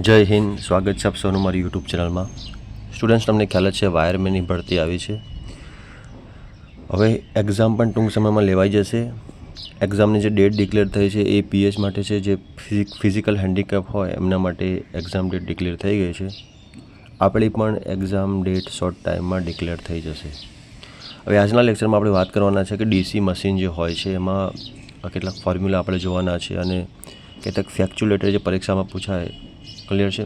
જય હિન્દ, સ્વાગત છે આપ સૌનું મારી યુટ્યુબ ચેનલમાં. સ્ટુડન્ટ્સ તમને ખ્યાલ છે, વાયરમેનની ભરતી આવી છે. હવે એક્ઝામ પણ ટૂંક સમયમાં લેવાઈ જશે. એક્ઝામની જે ડેટ ડિક્લેર થઈ છે એ પીએચ માટે છે. જે ફિઝિકલ હેન્ડીકેપ હોય એમના માટે એક્ઝામ ડેટ ડિક્લેર થઈ ગઈ છે. આપણી પણ એક્ઝામ ડેટ શોર્ટ ટાઈમમાં ડિક્લેર થઈ જશે. હવે આજના લેક્ચરમાં આપણે વાત કરવાના છે કે ડીસી મશીન જે હોય છે, એમાં કેટલાક ફોર્મ્યુલા આપણે જોવાના છે અને કેટલાક ફેક્ચ્યુલેટર જે પરીક્ષામાં પૂછાય ક્લિયર છે?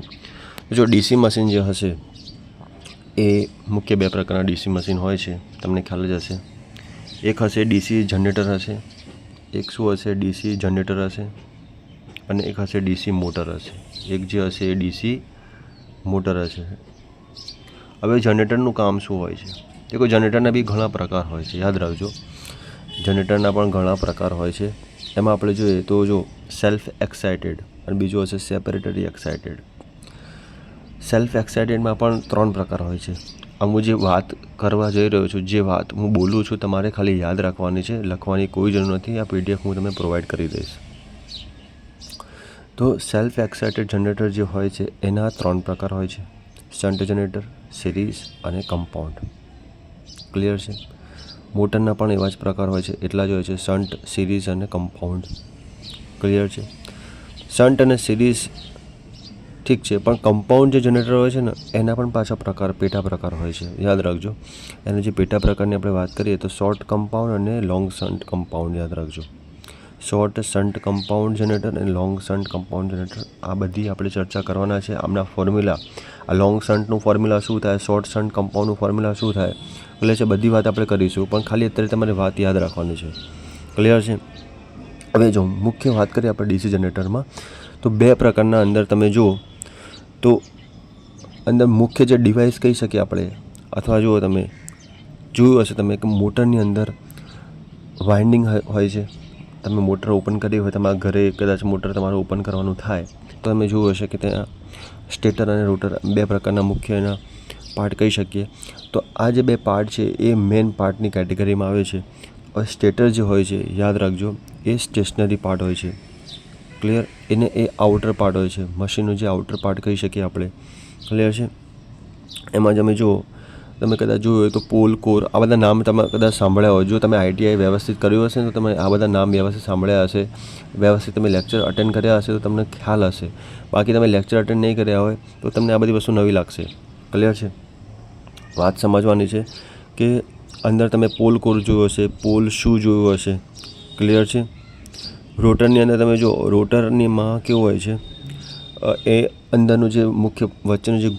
જો ડીસી મશીન જે હશે, એ મુખ્ય બે પ્રકારના ડીસી મશીન હોય છે, તમને ખ્યાલ જ હશે. એક હશે ડીસી જનરેટર હશે, એક શું હશે? ડીસી જનરેટર હશે, અને એક હશે ડીસી મોટર હશે. એક જે હશે એ ડીસી મોટર હશે. હવે જનરેટરનું કામ શું હોય છે? દેખો જનરેટરના બી ઘણા પ્રકાર હોય છે. યાદ રાખજો. જનરેટરના પણ ઘણા પ્રકાર હોય છે. એમાં આપણે જોઈએ તો જો સેલ્ફ એક્સાઇટેડ અને બીજું હશે સેપરેટરી એક્સાઇટેડ સેલ્ફ એક્સાઇટેડમાં પણ ત્રણ પ્રકાર હોય છે. આમ હું જે વાત કરવા જઈ રહ્યો છું, જે વાત હું બોલું છું, તમારે ખાલી યાદ રાખવાની છે. લખવાની કોઈ જરૂર નથી. આ પીડીએફ હું તમને પ્રોવાઈડ કરી દઈશ. તો સેલ્ફ એક્સાઇટેડ જનરેટર જે હોય છે, એના ત્રણ પ્રકાર હોય છે. સ્ટન્ટ જનરેટર સિરીઝ અને કમ્પાઉન્ડ ક્લિયર છે? મોટરના પણ એવા જ પ્રકાર હોય છે. એટલા જ હોય છે. શન્ટ સિરીઝ અને કમ્પાઉન્ડ. ક્લિયર છે? શન્ટ અને સિરીઝ ઠીક છે, પણ કમ્પાઉન્ડ જે જનરેટર હોય છે ને, એના પણ પાછા પ્રકાર, પેટા પ્રકાર હોય છે. યાદ રાખજો. એના જે પેટા પ્રકારની આપણે વાત કરીએ તો શોર્ટ કમ્પાઉન્ડ અને લોંગ શન્ટ કમ્પાઉન્ડ યાદ રાખજો. શોર્ટ શન્ટ કમ્પાઉન્ડ જનરેટર અને લોંગ શન્ટ કમ્પાઉન્ડ જનરેટર આ બધી આપણે ચર્ચા કરવાના છે. આમના ફોર્મ્યુલા આ લોંગ શન્ટનું ફોર્મ્યુલા શું થાય? શોર્ટ શન્ટ કમ્પાઉન્ડનું ફોર્મ્યુલા શું થાય? એટલે છે, બધી વાત આપણે કરીશું, પણ ખાલી અત્યારે તમારે વાત યાદ રાખવાની છે. ક્લિયર છે? હવે જો, મુખ્ય વાત કરીએ આપણે ડીસી જનરેટરમાં, તો બે પ્રકારના અંદર તમે જુઓ, તો અંદર મુખ્ય જે ડિવાઇસ કહી શકીએ આપણે, અથવા જુઓ તમે, જોયું હશે તમે કે મોટરની અંદર વાઇન્ડિંગ હોય છે. તમે મોટર ઓપન કરી હોય, તમારા ઘરે કદાચ મોટર તમારે ઓપન કરવાનું થાય, તો તમે જોયું હશે કે ત્યાં સ્ટેટર અને રોટર બે પ્રકારના મુખ્ય એના પાર્ટ કહી શકીએ. તો આ જે બે પાર્ટ છે, એ મેન પાર્ટની કેટેગરીમાં આવે છે. સ્ટેટર જે હોય છે, યાદ રાખજો, એ સ્ટેશનરી પાર્ટ હોય છે. ક્લિયર એને એ આઉટર પાર્ટ હોય છે. મશીનનું જે આઉટર પાર્ટ કહી શકીએ આપણે. ક્લિયર છે? એમાં અમે જુઓ. તમે કદાચ જોયું હોય તો પોલ કોર આ બધા નામ તમે કદાચ સાંભળ્યા હોય. જો તમે આઈટીઆઈ વ્યવસ્થિત કર્યું હશે તો તમે આ બધા નામ વ્યવસ્થિત સાંભળ્યા હશે. વ્યવસ્થિત તમે લેક્ચર અટેન્ડ કર્યા હશે તો તમને ખ્યાલ હશે. બાકી તમે લેક્ચર અટેન્ડ નહીં કર્યા હોય તો તમને આ બધી વસ્તુ નવી લાગશે. ક્લિયર છે? વાત સમજવાની છે કે અંદર તમે પોલ કોર જોયો હશે પોલ શું જોયું હશે ક્લિયર છે? રોટરની અંદર તમે જો રોટરનીમાં કેવું હોય છે એ અંદરનું જે મુખ્ય વચ્ચેનું જે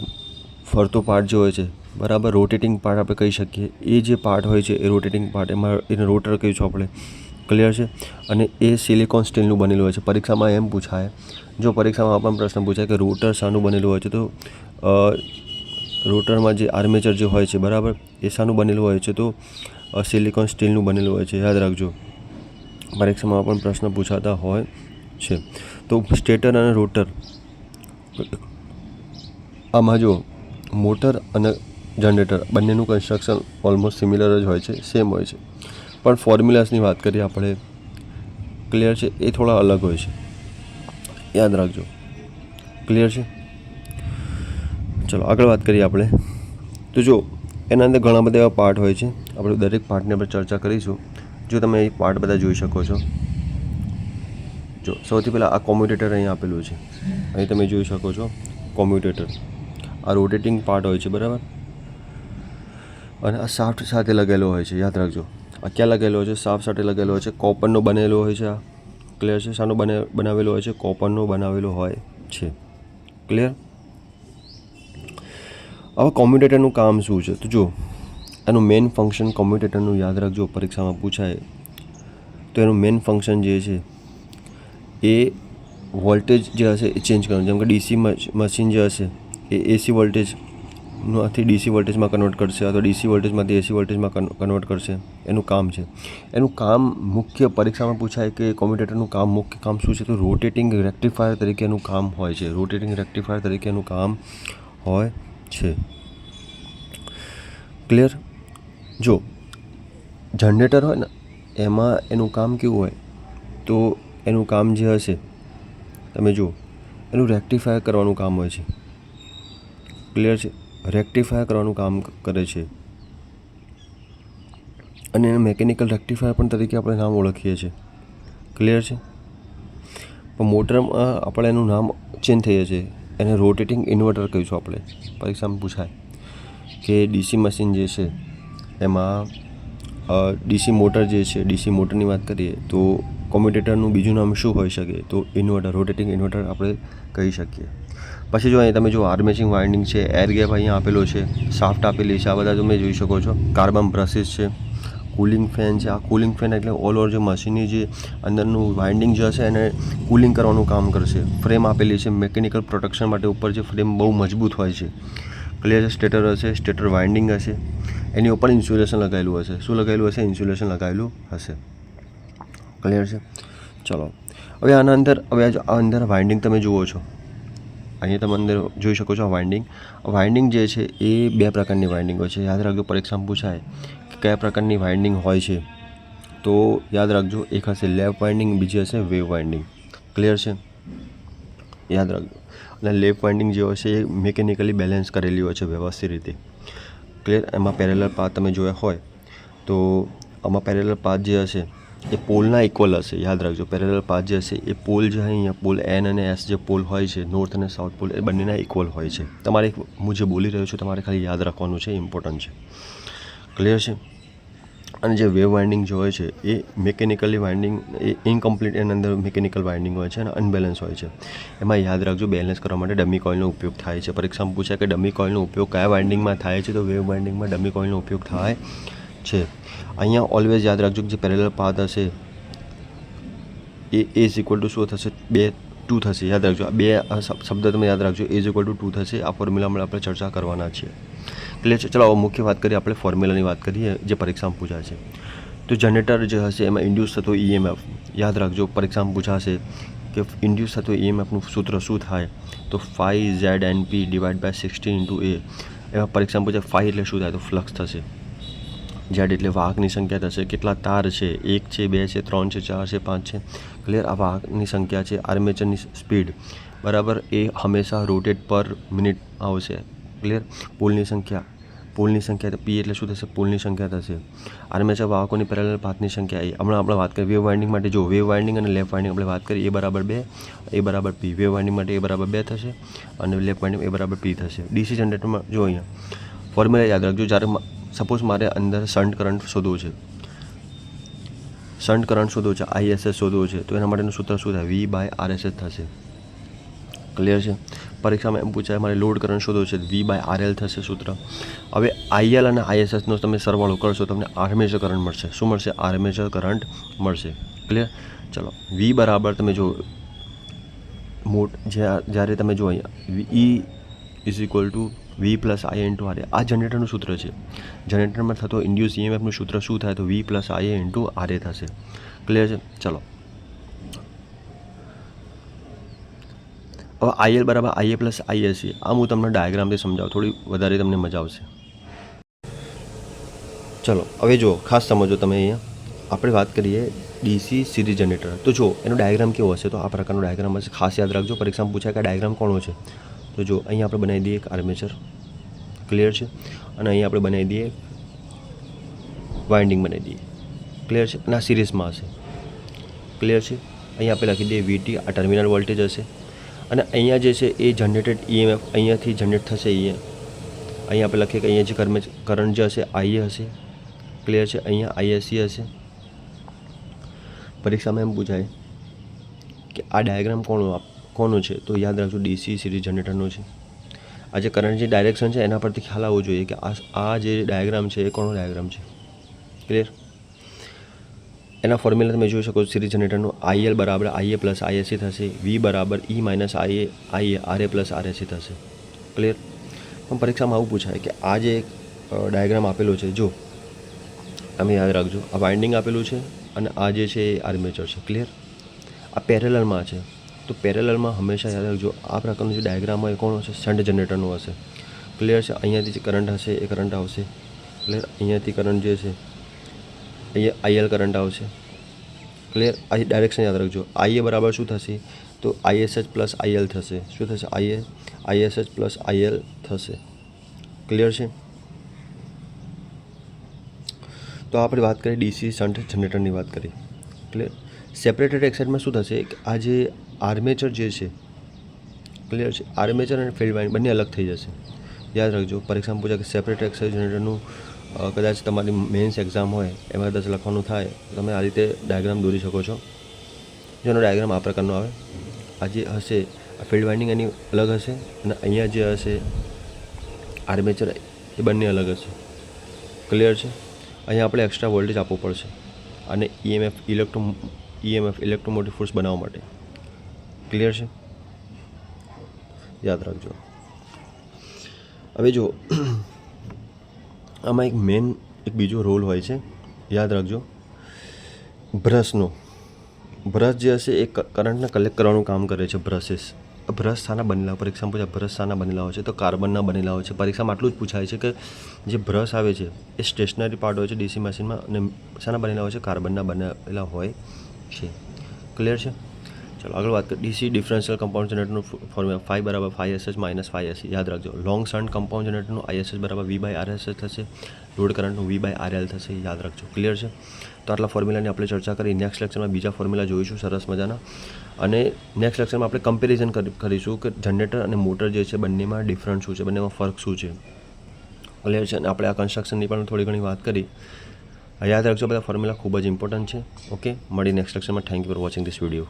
ફરતો પાર્ટ જે હોય છે, બરાબર? રોટેટિંગ પાર્ટ આપણે કહી શકીએ. એ જે પાર્ટ હોય છે, એ રોટેટિંગ પાર્ટ એમાં એને રોટર કહીશું આપણે. ક્લિયર છે? અને એ સિલિકોન સ્ટીલનું બનેલું હોય છે. પરીક્ષામાં એમ પૂછાય, જો પરીક્ષામાં પણ પ્રશ્ન પૂછાય કે રોટર શાનું બનેલું હોય છે, તો રોટરમાં જે આર્મેચર જે હોય છે, બરાબર? એ શાનું બનેલું હોય છે. તો સિલિકોન સ્ટીલનું બનેલું હોય છે. યાદ રાખજો. પરીક્ષામાં પણ પ્રશ્ન પૂછાતા હોય છે. તો, સ્ટેટર અને રોટર. આમાં જો, મોટર અને જનરેટર બંનેનું કન્સ્ટ્રક્શન ઓલમોસ્ટ સિમિલર જ હોય છે સેમ હોય છે. પણ ફોર્મ્યુલાસની વાત કરીએ આપણે ક્લિયર છે? એ થોડા અલગ હોય છે. યાદ રાખજો. ક્લિયર છે? ચલો, આગળ વાત કરીએ આપણે. તો જો, એના અંદર ઘણા બધા એવા પાર્ટ હોય છે. આપણે દરેક પાર્ટની આપણે ચર્ચા કરીશું. જો તમે એ પાર્ટ બધા જોઈ શકો છો. જો, સૌથી પહેલાં આ કોમ્યુટેટર અહીં આપેલું છે. અહીં તમે જોઈ શકો છો કોમ્યુટેટર આ રોટેટિંગ પાર્ટ હોય છે, બરાબર? અને આ સાફ્ટ સાથે લગેલો હોય છે, યાદ રાખજો. આ ક્યાં લગેલો હોય છે? સાફ સાથે લગેલો હોય છે. કોપરનો બનેલો હોય છે આ. ક્લિયર છે? શાનો બને, બનાવેલો હોય છે? કોપરનો બનાવેલો હોય છે. ક્લિયર હવે કોમ્યુટેટરનું કામ શું છે? તો જો એનું મેઇન ફંક્શન કોમ્યુટેટરનું યાદ રાખજો, પરીક્ષામાં પૂછાય. તો એનું મેઇન ફંક્શન જે છે, એ વોલ્ટેજ જે હશે એ ચેન્જ કરવાનું. જેમ કે ડીસી મશીન જે હશે, એ એસી વોલ્ટેજમાંથી ડીસી વોલ્ટેજમાં કન્વર્ટ કરશે, અથવા ડીસી વોલ્ટેજમાંથી એસી વોલ્ટેજમાં કન્વર્ટ કરશે. એનું કામ છે. એનું કામ મુખ્ય પરીક્ષામાં પૂછાય કે કોમ્યુટેટરનું કામ મુખ્ય કામ શું છે? તો રોટેટિંગ રેક્ટિફાયર તરીકેનું કામ હોય છે. રોટેટિંગ રેક્ટિફાયર તરીકેનું કામ હોય છે. ક્લિયર જો જનરેટર હોય ને, એમાં એનું કામ કેવું હોય, તો એનું કામ જે હશે, તમે જુઓ, એનું રેક્ટિફાય કરવાનું કામ હોય છે. ક્લિયર છે? રેક્ટિફાય કરવાનું કામ કરે છે. અને એને મેકેનિકલ રેક્ટિફાયર પણ તરીકે આપણે નામ ઓળખીએ છીએ. ક્લિયર છે? પણ મોટરમાં આપણે એનું નામ ચેન્જ થઈએ છીએ. એને રોટેટિંગ ઇન્વર્ટર કહીશું આપણે. પરીક્ષામાં પૂછાય કે ડીસી મશીન જે છે, એમાં ડીસી મોટર જે છે, ડીસી મોટરની વાત કરીએ, તો કોમ્યુટેટરનું બીજું નામ શું હોઈ શકે? તો ઇન્વર્ટર, રોટેટિંગ ઇન્વર્ટર આપણે કહી શકીએ. પછી જો અહીં તમે જો આર્મેચિંગ વાઇન્ડિંગ છે, એર ગેપ અહીંયા આપેલો છે સાફ્ટ આપેલી છે, આ બધા તમે જોઈ શકો છો. કાર્બન બ્રશિસ છે. કુલિંગ ફેન છે. આ કુલિંગ ફેન એટલે ઓલ ઓવર જે મશીનની જે અંદરનું વાઇન્ડિંગ જે હશે એને કુલિંગ કરવાનું કામ કરશે. ફ્રેમ આપેલી છે મેકેનિકલ પ્રોટેક્શન માટે ઉપર જે ફ્રેમ બહુ મજબૂત હોય છે. ક્લિયર સ્ટેટર હશે સ્ટેટર વાઇન્ડિંગ હશે. એની ઉપર ઇન્સ્યુલેશન લગાવેલું હશે. શું લગાવેલું હશે? ઇન્સ્યુલેશન લગાવેલું હશે. ક્લિયર છે? ચલો. હવે આના અંદર, હવે આ અંદર વાઇન્ડિંગ તમે જુઓ છો. અહીંયા તમે અંદર જોઈ શકો છો વાઇન્ડિંગ વાઇન્ડિંગ જે છે એ બે પ્રકારની વાઇન્ડિંગ છે. યાદ રાખજો પરીક્ષામાં પૂછાય કયા પ્રકારની વાઇન્ડિંગ હોય છે, તો યાદ રાખજો, એક હશે લેફ્ટ વાઇન્ડિંગ બીજી હશે વેવ વાઇન્ડિંગ ક્લિયર છે? યાદ રાખજો. અને લેફ્ટ વાઇન્ડિંગ જે છે, એ મિકેનિકલી બેલેન્સ કરેલી હોય છે વ્યવસ્થિત રીતે. ક્લિયર એમાં પેરેલર પાથ તમે જોયા હોય, તો આમાં પેરેલર પાથ જે હશે, એ પોલના ઇક્વલ હશે. યાદ રાખજો પેરેલલ પાથ જે હશે, એ પોલ જે અહીંયા પોલ એન અને એસ જે પોલ હોય છે નોર્થ અને સાઉથ પોલ, એ બંનેના ઇક્વલ હોય છે. તમારે હું જે બોલી રહ્યો છું, તમારે ખાલી યાદ રાખવાનું છે ઇમ્પોર્ટન્ટ છે. ક્લિયર છે? અને જે વેવ વાઇન્ડિંગ જે છે, એ મિકેનિકલી વાઇન્ડિંગ એ ઇનકમ્પ્લીટ એની અંદર મિકેનિકલ વાઇન્ડિંગ હોય છે અને અનબેલેન્સ હોય છે. એમાં યાદ રાખજો બેલેન્સ કરવા માટે ડમી કોઇલનો ઉપયોગ થાય છે. પરીક્ષામાં પૂછાય કે ડમી કોઇલનો ઉપયોગ કયા વાઇન્ડિંગમાં થાય છે, તો વેવ વાઇન્ડિંગમાં ડમી કોઇલનો ઉપયોગ થાય છે. અહીંયા ઓલવેઝ યાદ રાખજો કે જે પેરેલલ પાથ હશે, એ એ ઇઝ ઇક્વલ ટુ શું થશે? બે ટુ થશે. યાદ રાખજો, આ બે શબ્દ તમે યાદ રાખજો A is equal to two થશે. આ ફોર્મ્યુલામાં આપણે ચર્ચા કરવાના છીએ. છે ચલો, હવે મુખ્ય વાત કરીએ, આપણે ફોર્મ્યુલાની વાત કરીએ, જે પરીક્ષામાં પૂછાય છે. તો જનરેટર જે હશે, એમાં ઇન્ડ્યુસ થતો ઈએમએફ યાદ રાખજો, પરીક્ષામાં પૂછાશે કે ઇન્ડ્યુસ થતો ઈએમએફનું સૂત્ર શું થાય? તો phi Z N P divide by sixteen into A એમાં પરીક્ષામાં પૂછાય ફાઈ એટલે શું થાય? તો ફ્લક્સ થશે. ઝેડ એટલે વાહકની સંખ્યા થશે. કેટલા તાર છે? એક છે, બે છે, ત્રણ છે, ચાર છે, પાંચ છે. ક્લિયર આ વાહકની સંખ્યા છે આર્મેચરની સ્પીડ બરાબર? એ હંમેશા રોટેટ પર મિનિટ આવશે. ક્લિયર પોલની સંખ્યા પોલની સંખ્યા પી એટલે શું થશે? પોલની સંખ્યા થશે. આર્મેચર વાહકોની પેરેલલ પાથની સંખ્યા એ. હમણાં આપણે વાત કરીએ વેવ વાઇન્ડિંગ માટે. જો વેવ વાઇન્ડિંગ અને લેફ્ટ વાઇન્ડિંગ આપણે વાત કરીએ, એ બરાબર બે, એ બરાબર પી વેવ વાઇન્ડિંગ માટે એ બરાબર બે થશે અને લેફ્ટ વાઇન્ડિંગ એ બરાબર પી થશે. ડીસી જનરેટરમાં જો અહીંયા ફોર્મ્યુલા યાદ રાખજો. જ્યારે સપોઝ મારે અંદર શન્ટ કરંટ શોધવો છે. શન્ટ કરંટ શોધવો છે આઈએસએસ શોધવો છે, તો એના માટેનું સૂત્ર શું થાય? વી બાય આરએસએસ થશે. ક્લિયર છે? પરીક્ષામાં એમ પૂછાય, મારે લોડ કરંટ શોધો છે. વી બાય આરએલ થશે સૂત્ર. હવે આઈએલ અને આઈએસએસનો તમે સરવાળો કરશો, તમને આર્મેચર કરંટ મળશે. શું મળશે? આર્મેચર કરંટ મળશે. ક્લિયર ચલો. વી બરાબર તમે જો મોટ જ્યાં જ્યારે તમે જો અહીંયા E is equal to V plus I into R આ જનરેટરનું સૂત્ર છે. જનરેટરમાં થતો ઇન્ડ્યુસ ઈએમએફનું સૂત્ર શું થાય? તો V plus I into R એ થશે. ક્લિયર છે? ચલો. હવે આઈએલ બરાબર આઈએ પ્લસ આઈએસસી આ હું તમને ડાયાગ્રામથી સમજાવું. થોડી વધારે તમને મજા આવશે. ચલો, હવે જુઓ, ખાસ સમજો તમે અહીંયા. આપણે વાત કરીએ ડીસી સિરીઝ જનરેટર તો જો એનો ડાયાગ્રામ કેવો હશે? તો આ પ્રકારનો ડાયાગ્રામ હશે. ખાસ યાદ રાખજો પરીક્ષામાં પૂછાય કે ડાયાગ્રામ કોનો છે? તો જો અહીંયા આપણે બનાવી દઈએ એક આર્મેચર ક્લિયર છે? અને અહીંયા આપણે બનાવી દઈએ વાઇન્ડિંગ બનાવી દઈએ. ક્લિયર છે? અને આ સિરીઝમાં હશે. ક્લિયર છે? અહીંયા આપણે લખી દઈએ વીટી આ ટર્મિનલ વોલ્ટેજ હશે. અને અહીંયા જે છે એ જનરેટેડ ઈએમએફ અહીંયાથી જનરેટ થશે ઈએમ અહીંયા આપણે લખીએ કે અહીંયા જે કર્મે કરંટ જે હશે આઈએ હશે. ક્લિયર છે? અહીંયા આઈએસસી હશે. પરીક્ષામાં એમ પૂછાય કે આ ડાયાગ્રામ કોણ કોનું છે? તો યાદ રાખજો ડીસી સિરીઝ જનરેટરનો છે. આ જે કરંટ જે ડાયરેક્શન છે, એના પરથી ખ્યાલ આવવો જોઈએ કે આ આ જે ડાયાગ્રામ છે, એ કોનો ડાયાગ્રામ છે? ક્લિયર એના ફોર્મ્યુલા તમે જોઈ શકો છો સિરીઝ જનરેટરનું આઈએલ બરાબર આઈએ પ્લસ આઈએસી થશે. વી બરાબર E minus IA IA RA plus RAC થશે. ક્લિયર પણ પરીક્ષામાં આવું પૂછાય કે આ જે ડાયાગ્રામ આપેલો છે, જો, તમે યાદ રાખજો, આ વાઇન્ડિંગ આપેલું છે અને આ જે છે એ આર્મેચર છે. ક્લિયર આ પેરેલલમાં છે. તો પેરેલલમાં હંમેશા યાદ રાખજો, આ પ્રકારનું જે ડાયાગ્રામ હોય કોણ હશે? શન્ટ જનરેટરનું હશે. ક્લિયર છે? અહીંયાથી જે કરંટ હશે એ કરંટ આવશે. ક્લિયર અહીંયાથી કરંટ જે છે અહીંયા આઈએલ કરંટ આવશે. ક્લિયર આ ડાયરેક્શન યાદ રાખજો. આઈએ બરાબર શું થશે? તો આઈએસએચ પ્લસ આઈએલ થશે. શું થશે? આઈએ? આઈએસએચ પ્લસ આઈએલ થશે. ક્લિયર છે? તો આપણે વાત કરીએ ડીસી શન્ટ જનરેટરની વાત કરીએ ક્લિયર સેપરેટેડ એક્સાઇડમાં શું થશે? કે આ જે આર્મેચર જે છે ક્લિયર છે? આર્મેચર અને ફિલ્ડ વાઇન બંને અલગ થઈ જશે. યાદ રાખજો પરીક્ષામાં પૂછે કે સેપરેટ એક્સાઇડ જનરેટરનું કદાચ તમારી મેન્સ એક્ઝામ હોય, એમાં કદાચ લખવાનું થાય તમે આ રીતે ડાયાગ્રામ દોરી શકો છો. જેનો ડાયાગ્રામ આ પ્રકારનો આવે. આ જે હશે ફિલ્ડ વાઇન્ડિંગ એની અલગ હશે અને અહીંયા જે હશે આર્મેચર એ બંને અલગ હશે. ક્લિયર છે? અહીંયા આપણે એક્સ્ટ્રા વોલ્ટેજ આપવો પડશે. અને EMF electro EMF electromotive force બનાવવા માટે. ક્લિયર છે? યાદ રાખજો. હવે જો આમાં એક મેન એક બીજો રોલ હોય છે. યાદ રાખજો. બ્રશનો બ્રશ જે હશે એ કરંટને કલેક્ટ કરવાનું કામ કરે છે બ્રશેસ બ્રશ શાના બનેલા હોય? પરીક્ષામાં પૂછાય બ્રશ શાના બનેલા હોય છે, તો કાર્બનના બનેલા હોય છે. પરીક્ષામાં આટલું જ પૂછાય છે કે જે બ્રશ આવે છે, એ સ્ટેશનરી પાર્ટ હોય છે ડીસી મશીનમાં અને શાના બનેલા હોય છે કાર્બનના બનેલા હોય છે. ક્લિયર છે? ચાલો, આગળ વાત કરીએ. ડીસી ડિફરન્શિયલ કમ્પાઉન્ડ જનરેટરનું ફોર્મ્યુલા ફાઈવ બરાબર phi SS minus phi SE યાદ રાખજો લોંગ શન્ટ કમ્પાઉન્ડ જનરેટરનું આઈએસએસ બરાબર વી બાય આરએસએસ થશે. લોડ કરંટનું વી બાય આરએલ થશે, યાદ રાખજો. ક્લિયર છે? તો આટલા ફોર્મ્યુલાની આપણે ચર્ચા કરી. નેક્સ્ટ લેક્ચરમાં બીજા ફોર્મ્યુલા જોઈશું, સરસ મજાના. અને નેક્સ્ટ લેક્ચરમાં આપણે કમ્પેરિઝન કરીશું કે જનરેટર અને મોટર જે છે બંનેમાં ડિફરન્ટ શું છે, બંનેમાં ફરક શું છે. ક્લિયર છે? અને આપણે આ કન્સ્ટ્રક્શનની પણ થોડી ઘણી વાત કરી. યાદ રાખજો બધા ફોર્મ્યુલા ખૂબ જ ઇમ્પોર્ટન્ટ છે. ઓકે મળી નેક્સ્ટ લેક્ચરમાં thank you for watching this video